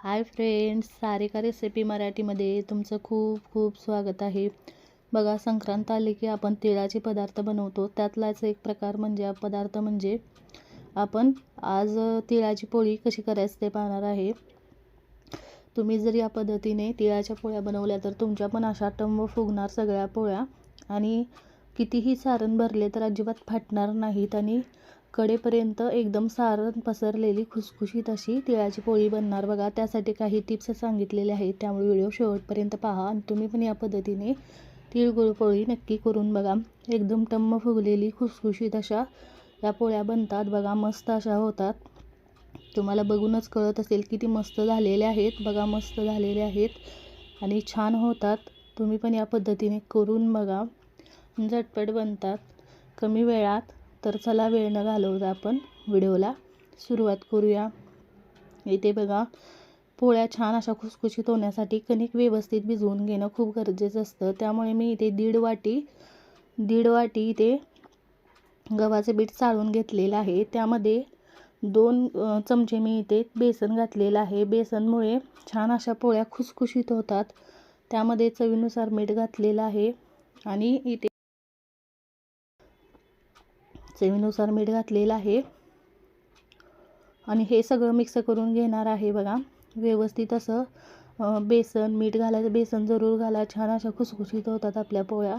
Hi friends Sarika recipe मराठीमध्ये तुमचं खूप खूप स्वागत आहे. बघा संक्रांत आली की आपण तिळाचे पदार्थ बनवतो. त्यातलाच एक प्रकार म्हणजे पदार्थ म्हणजे आपण आज तिळाची पोळी कशी करायची ते पाहणार आहे. तुम्ही जर या पद्धतीने तिळाच्या पोळ्या बनवल्या तर तुमच्या पण अशा टंब फुगणार सगळ्या पोळ्या. आणि कितीही सारण भरले तर अजिबात फाटणार नाहीत आणि कडेपर्यंत एकदम सारण पसरलेली खुसखुशीत अशी तिळाची पोळी बनणार बघा. त्यासाठी काही टिप्स सांगितलेले आहेत. त्यामुळे व्हिडिओ शेवटपर्यंत पहा आणि तुम्ही पण या पद्धतीने तिळगुळ पोळी नक्की करून बघा. एकदम टम्म फुगलेली खुसखुशीत अशा या पोळ्या बनतात बघा. मस्त अशा होतात. तुम्हाला बघूनच कळत असेल किती मस्त झालेले आहेत. बघा मस्त झालेले आहेत आणि छान होतात. तुम्ही पण या पद्धतीने करून बघा. झटपट बनतात. कमी वेळात तर चला वेळ न घालवता आपण व्हिडिओला सुरुवात करूया. इथे बघा पोळ्या छान अशा खुसखुशीत होण्यासाठी कणिक व्यवस्थित भिजवून घेणं खूप गरजेचं असतं. त्यामुळे मी इथे दीड वाटी दीड वाटी इथे गव्हाचं पीठ चाळून घेतलेलं आहे. त्यामध्ये दोन चमचे मी इथे बेसन घातलेलं आहे. बेसनमुळे छान अशा पोळ्या खुसखुशीत होतात. त्यामध्ये चवीनुसार मीठ घातलेलं आहे. आणि इथे चवीनुसार मीठ घातलेलं आहे. आणि हे सगळं मिक्स करून घेणार आहे बघा. व्यवस्थित असं बेसन मीठ घालायचं बेसन जरूर घाला. छान अशा खुसखुशीत होतात आपल्या पोळ्या.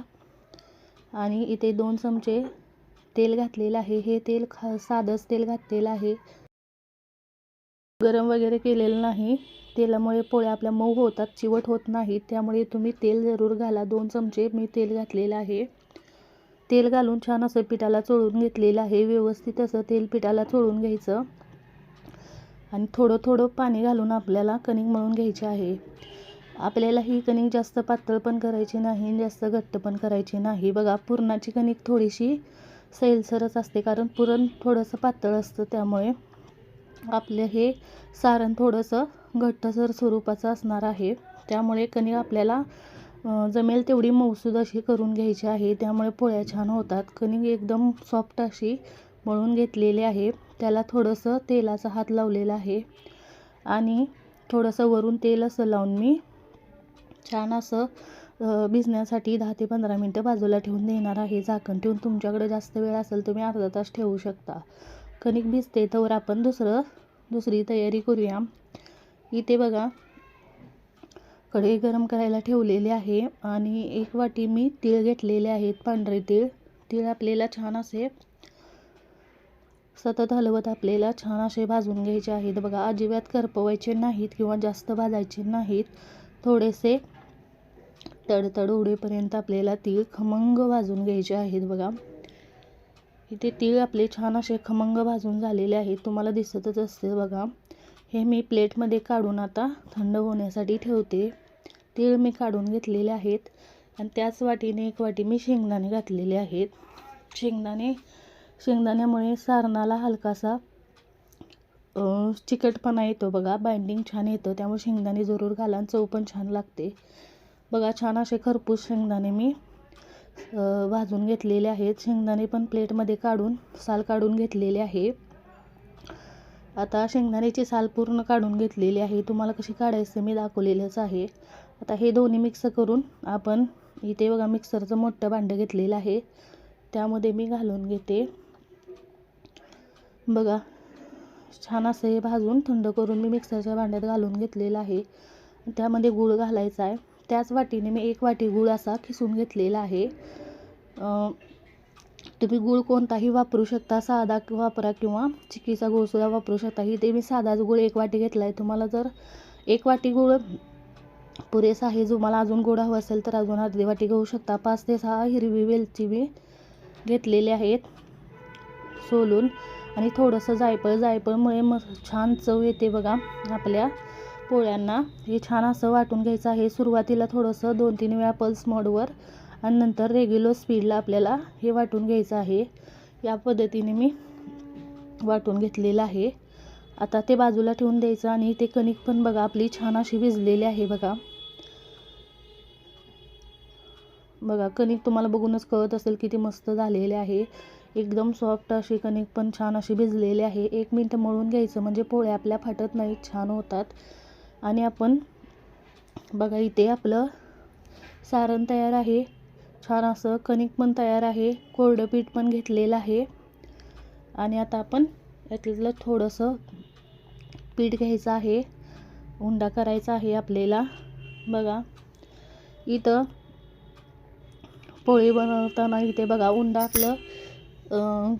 आणि इथे दोन चमचे तेल घातलेलं आहे. हे तेल खा साधंच तेल घातलेलं आहे. गरम वगैरे केलेलं नाही. तेलामुळे पोळ्या आपल्या मऊ होतात चिवट होत नाहीत. त्यामुळे तुम्ही तेल जरूर घाला. दोन चमचे मी तेल घातलेलं आहे. तेल घालून छान असं पिठाला चोळून घेतलेलं आहे. व्यवस्थित असं तेल पिठाला चोळून घ्यायचं. आणि थोडं थोडं पाणी घालून आपल्याला कणिक मळून घ्यायची आहे. आपल्याला ही कणिक जास्त पातळ पण करायची नाही जास्त घट्ट पण करायची नाही. बघा पुरणाची कणिक थोडीशी सैलसरच असते कारण पुरण थोडंसं पातळ असतं त्यामुळे आपलं हे सारण थोडंसं घट्टसर स्वरूपाचं असणार आहे. त्यामुळे कणिक आपल्याला जमेल तेवढी मऊसूद अशी करून घ्यायची आहे. त्यामुळे पोळ्या छान होतात. कणिक एकदम सॉफ्ट अशी मळून घेतलेली आहे. त्याला थोडंसं तेलाचा हात लावलेला आहे. आणि थोडंसं वरून तेल असं लावून मी छान असं भिजण्यासाठी दहा ते पंधरा मिनटं बाजूला ठेवून देणार आहे. झाकण ठेवून तुमच्याकडे जास्त वेळ असेल तुम्ही अर्धा तास ठेवू शकता. कणिक भिजते तर आपण दुसरं दुसरी तयारी करूया. इथे बघा कढई गरम करायला ठेवलेले आहे आणि एक वाटी मी तीळ घेतलेले आहेत पांढरे तीळ. तीळ आपल्याला छान असे सतत हलवत आपल्याला छान असे भाजून घ्यायचे आहेत. बघा अजिबात करपवायचे नाहीत किंवा जास्त भाजायचे नाहीत. थोडेसे तडतड उडेपर्यंत आपल्याला तीळ खमंग भाजून घ्यायचे आहेत बघा. इथे तीळ आपले छान असे खमंग भाजून झालेले आहेत. तुम्हाला दिसतच असते बघा. हे मी प्लेटमध्ये काढून आता थंड होण्यासाठी ठेवते. तीळ मी काढून घेतलेले आहेत. आणि त्याच वाटीने एक वाटी मी शेंगदाणे घातलेले आहेत. शेंगदाणे शेंगदाण्यामुळे सारणाला हलकासा चिकटपणा येतो बघा. बाइंडिंग छान येतं. त्यामुळे शेंगदाणे जरूर घाला आणि चव पण छान लागते. बघा छान असे खरपूस शेंगदाणे मी भाजून घेतलेले आहेत. शेंगदाणे पण प्लेटमध्ये काढून साल काढून घेतलेले आहे. आता शेंगदाण्याची साल पूर्ण काढून घेतलेली आहे. तुम्हाला कशी काढायचं मी दाखवलेलंच आहे. आता हे दोन्ही मिक्स करून आपण इथे बघा मिक्सरचं मोठं भांडं घेतलेलं आहे. त्यामध्ये मी घालून घेते. बघा छान असं हे भाजून थंड करून मी मिक्सरच्या भांड्यात घालून घेतलेलं आहे. त्यामध्ये गूळ घालायचा आहे. त्याच वाटीने मी एक वाटी गूळ असा खिसून घेतलेला आहे. तुम्ही गूळ कोणताही वापरू शकता साधा वापरा किंवा चिकीचा गूळसुद्धा वापरू शकता. इथे मी साधाच गूळ एक वाटी घेतला आहे तुम्हाला जर एक वाटी गूळ पुरेसा आहे. जो मला अजून गोड हवं असेल तर अजून अर्धी वाटी घेऊ शकता. पाच ते सहा हिरवी वेलची मी घेतलेले आहेत सोलून. आणि थोडंसं जायफळ जायफळमुळे मग छान चव येते बघा आपल्या पोळ्यांना. हे छान असं वाटून घ्यायचं आहे. सुरुवातीला थोडंसं दोन तीन वेळा पल्स मोडवर आणि नंतर रेग्युलर स्पीडला आपल्याला हे वाटून घ्यायचं आहे. या पद्धतीने मी वाटून घेतलेलं आहे. आता ते बाजूला ठेवून द्यायचं आणि ते कणिक पण बघा आपली छान अशी भिजलेली आहे बघा. बघा कणिक तुम्हाला बघूनच कळत असेल किती मस्त झालेले आहे. एकदम सॉफ्ट अशी कणिक पण छान अशी भिजलेली आहे. एक मिनटं मळून घ्यायचं म्हणजे पोळ्या आपल्या फाटत नाहीत छान होतात. आणि आपण बघा इथे आपलं सारण तयार आहे. छान असं कणिक पण तयार आहे. कोरडं पीठ पण घेतलेलं आहे. आणि आता आपण यातलं थोडंसं पीठ घ्यायचं आहे. उंडा करायचा आहे आपल्याला. बघा. इथं पोळी बनवताना इथे बघा उंडा आपलं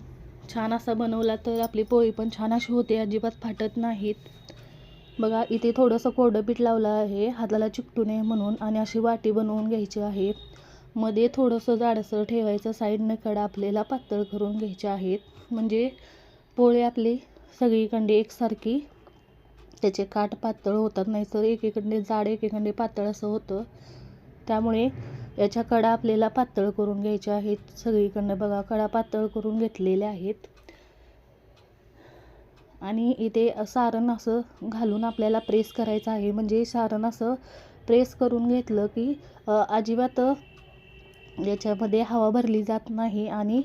छान असा बनवला तर आपली पोळी पण छान अशी होते. अजिबात फाटत नाहीत. बघा इथे थोडंसं कोरडं पीठ लावलं आहे. हाताला चिकटू नये म्हणून आणि अशी वाटी बनवून घ्यायची आहे. मध्ये थोडंसं जाडसर ठेवायचं. साईडनं कडा आपल्याला पातळ करून घ्यायचे आहेत. म्हणजे पोळी आपली सगळीकडे एकसारखी. त्याचे काठ पातळ होतात नाहीतर एकीकडे जाड एकीकडे पातळ असं होतं. त्यामुळे याच्या कडा आपल्याला पातळ करून घ्यायच्या आहेत. सगळीकडनं बघा कडा पातळ करून घेतलेल्या आहेत. आणि इथे सारण असं घालून आपल्याला प्रेस करायचं आहे. म्हणजे सारण असं प्रेस करून घेतलं की अजिबात याच्यामध्ये हवा भरली जात नाही आणि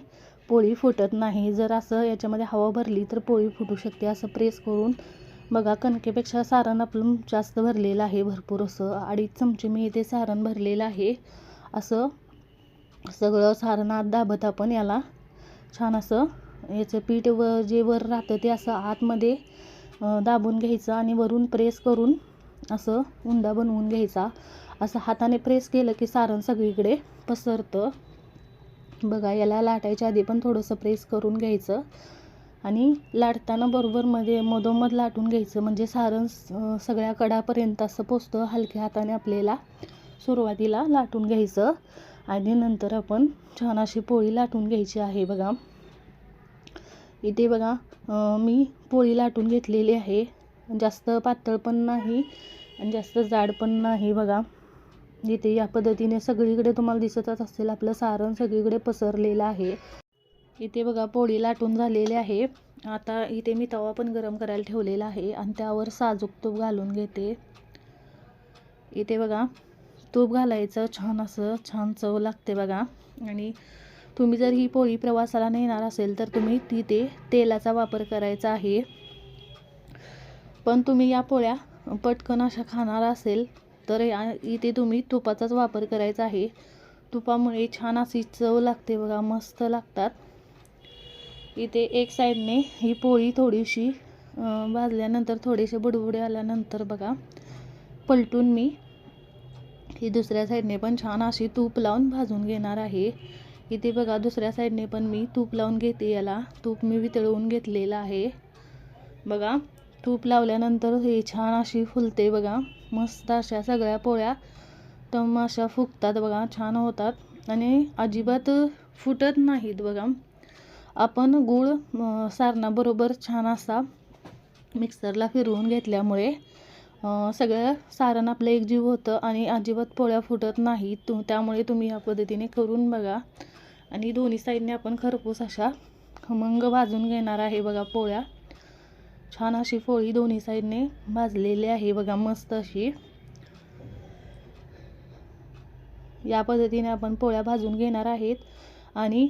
पोळी फुटत नाही. जर असं याच्यामध्ये हवा भरली तर पोळी फुटू शकते. असं प्रेस करून बघा कणकेपेक्षा सारण आपलं जास्त भरलेलं आहे भरपूर. असं अडीच चमचे मी इथे सारण भरलेलं आहे. असं सगळं सारण आत दाबत आपण याला. छान असं याचं पीठ व जे वर राहतं ते असं आतमध्ये दाबून घ्यायचं आणि वरून प्रेस करून असं उंडा बनवून घ्यायचा. असं हाताने प्रेस केलं की सारण सगळीकडे पसरतं. बघा याला लाटायच्या आधी पण थोडंसं प्रेस करून घ्यायचं आणि लाटताना बरोबर मध्ये मधोमध लाटून घ्यायचं. म्हणजे सारण सगळ्या कडापर्यंत असं पोचतं हलक्या हाताने आपल्याला सुरुवातीला लाटून घ्यायचं. आणि नंतर आपण छान अशी पोळी लाटून घ्यायची आहे बघा. इथे बघा मी पोळी लाटून घेतलेली आहे. जास्त पातळ पण नाही आणि जास्त जाड पण नाही बघा. इथे या पद्धतीने सगळीकडे तुम्हाला दिसतच असेल आपलं सारण सगळीकडे पसरलेलं आहे. इथे बघा पोळी लाटून झालेली आहे. आता इथे मी तवा पण गरम करायला ठेवलेला आहे आणि त्यावर साजूक तूप घालून घेते. इथे बघा तूप घालायचं छान असं छान चव लागते बघा. आणि तुम्ही जर ही पोळी प्रवासाला नेणार असेल तर तुम्ही तिथे तेलाचा वापर करायचा आहे. पण तुम्ही या पोळ्या पटकन अशा खाणार असेल तर या इथे तुम्ही तुपाचाच वापर करायचा आहे. तुपामुळे छान अशी चव लागते बघा मस्त लागतात. इथे एक साईडने ही पोळी थोडीशी भाजल्यानंतर थोडेसे बुडबुडे आल्यानंतर बघा पलटून मी ही दुसऱ्या साईडने पण छान अशी तूप लावून भाजून घेणार आहे. इथे बघा दुसऱ्या साईडने पण मी तूप लावून घेते याला. तूप मी वितळवून घेतलेलं आहे. बघा तूप लावल्यानंतर हे छान अशी फुलते बघा. मस्त अशा सगळ्या पोळ्या तम अशा फुगतात बघा छान होतात. आणि अजिबात फुटत नाहीत बघा. आपण गूळ सारणाबरोबर छान असा मिक्सरला फिरवून घेतल्यामुळे सगळं सारण आपलं एकजीव होतं आणि अजिबात पोळ्या फुटत नाहीत. तु त्यामुळे तुम्ही या पद्धतीने करून बघा. आणि दोन्ही साईडने आपण खरपूस अशा खमंग भाजून घेणार आहे बघा पोळ्या. छान अशी पोळी दोन्ही साईडने भाजलेली आहे बघा मस्त अशी. या पद्धतीने आपण पोळ्या भाजून घेणार आहेत. आणि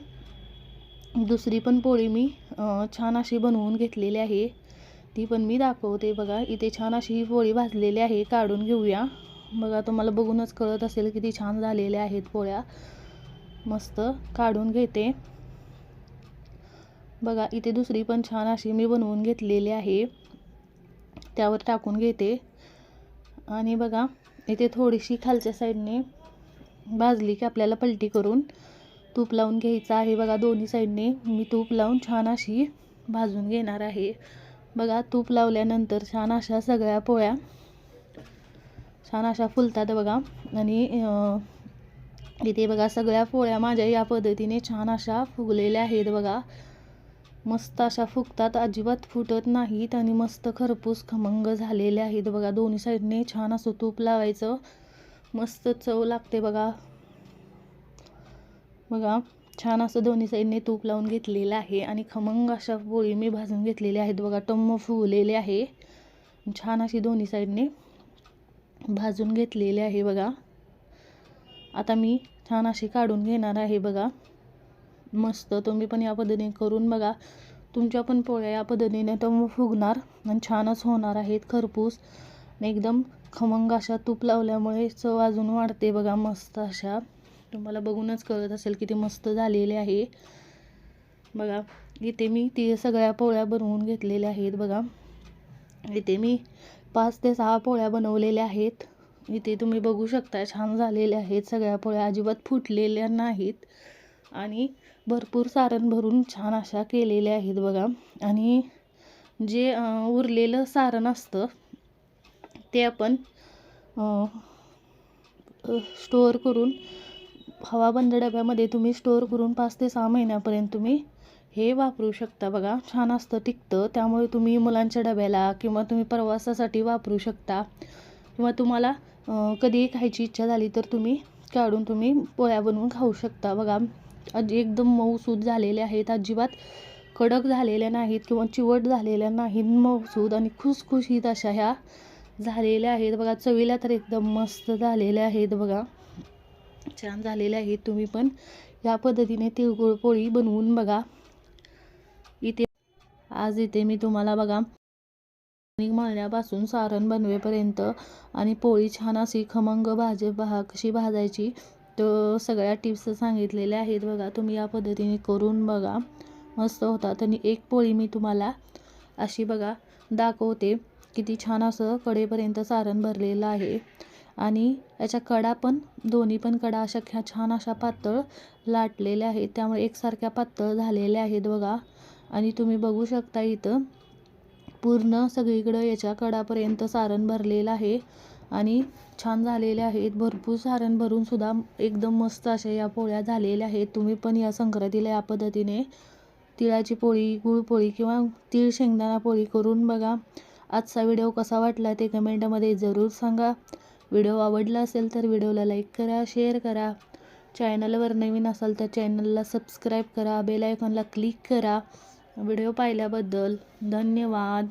दुसरी पण पोळी मी छान अशी बनवून घेतलेली आहे. ती पण मी दाखवते बघा. इथे छान अशी ही पोळी भाजलेली आहे काढून घेऊया. बघा तुम्हाला बघूनच कळत असेल किती छान झालेल्या आहेत पोळ्या. मस्त काढून घेते. बघा इथे दुसरी पण छान अशी मी बनवून घेतलेली आहे. त्यावर टाकून घेते. आणि बघा इथे थोडीशी खालच्या साईडने भाजली की आपल्याला पलटी करून तूप लावून घ्यायचं आहे. बघा दोन्ही साईडने मी तूप लावून छान अशी भाजून घेणार आहे. बघा तूप लावल्यानंतर छान अशा सगळ्या पोळ्या छान अशा फुलतात बघा. आणि इथे बघा सगळ्या पोळ्या माझ्या या पद्धतीने छान अशा फुगलेल्या आहेत बघा. मस्त अशा फुगतात अजिबात फुटत नाहीत आणि मस्त खरपूस खमंग झालेले आहेत. बघा दोन्ही साईडने छान असं तूप लावायचं. मस्त चव लागते बघा. बघा छान असं दोन्ही साईडने तूप लावून घेतलेलं आहे आणि खमंग अशा पोळी मी भाजून घेतलेल्या आहेत. बघा टम्म फुगलेले आहे. छान अशी दोन्ही साईडने भाजून घेतलेले आहे बघा. आता मी छान अशी काढून घेणार आहे बघा. मस्त. तुम्ही पण या पद्धतीने करून बघा. तुमच्या पण पोळ्या या पद्धतीने तर फुगणार आणि छानच होणार आहेत खरपूस. आणि एकदम खमंग अशा तूप लावल्यामुळे चव अजून वाढते बघा मस्त अशा. तुम्हाला बघूनच कळत असेल किती मस्त झालेले आहे. बघा इथे मी ती सगळ्या पोळ्या बनवून घेतलेल्या आहेत बघा. इथे मी पाच ते सहा पोळ्या बनवलेल्या आहेत. इथे तुम्ही बघू शकता छान झालेल्या आहेत. सगळ्या पोळ्या अजिबात फुटलेल्या नाहीत. आणि भरपूर सारण भरून छान अशा केलेल्या आहेत बघा. आणि जे उरलेलं सारण असतं ते आपण स्टोअर करून हवाबंद डब्यामध्ये तुम्ही स्टोअर करून पाच ते सहा महिन्यापर्यंत तुम्ही हे वापरू शकता बघा. छान असतं टिकतं. त्यामुळे तुम्ही मुलांच्या डब्याला किंवा तुम्ही प्रवासासाठी वापरू शकता. किंवा तुम्हाला कधीही खायची इच्छा झाली तर तुम्ही काढून तुम्ही पोळ्या बनवून खाऊ शकता बघा. एकदम मऊसूद झालेले आहेत अजिबात कडक झालेल्या नाहीत किंवा चिवट झालेल्या नाहीत मऊसूद आणि खुसखुशीत अशा ह्या झालेल्या आहेत. बघा चवीला तर एकदम मस्त झालेल्या आहेत बघा. छान झालेल्या आहेत. तुम्ही पण या पद्धतीने तिळगुळ पोळी बनवून बघा. इथे आज इथे मी तुम्हाला बघा मळण्यापासून सारण बनवेपर्यंत आणि पोळी छान अशी खमंग भाजे भा कशी भाजायची तर सगळ्या टिप्स सांगितलेल्या आहेत बघा. तुम्ही या पद्धतीने करून बघा. मस्त होतात. आणि एक पोळी मी तुम्हाला अशी बघा दाखवते. किती छान असं कडेपर्यंत सारण भरलेलं आहे. आणि याच्या कडा पण दोन्ही पण कडा अशा ख्या छान अशा पातळ लाटलेल्या आहेत. त्यामुळे एकसारख्या पातळ झालेल्या आहेत बघा. आणि तुम्ही बघू शकता इथं पूर्ण सगळीकडं याच्या कडापर्यंत सारण भरलेलं आहे. आणि छान झालेले आहेत. भरपूर सारण भरून सुद्धा एकदम मस्त अशा या पोळ्या झालेल्या आहेत. तुम्ही पण या संक्रांतीला या पद्धतीने तिळाची पोळी गुळपोळी किंवा तीळ शेंगदाणा पोळी करून बघा. आजचा व्हिडिओ कसा वाटला ते कमेंटमध्ये जरूर सांगा. व्हिडिओ आवडला असेल तर व्हिडिओला लाईक करा शेअर करा. चॅनलवर नवीन असाल तर चॅनलला सबस्क्राईब करा बेल आयकॉनला क्लिक करा. व्हिडिओ पाहिल्याबद्दल धन्यवाद.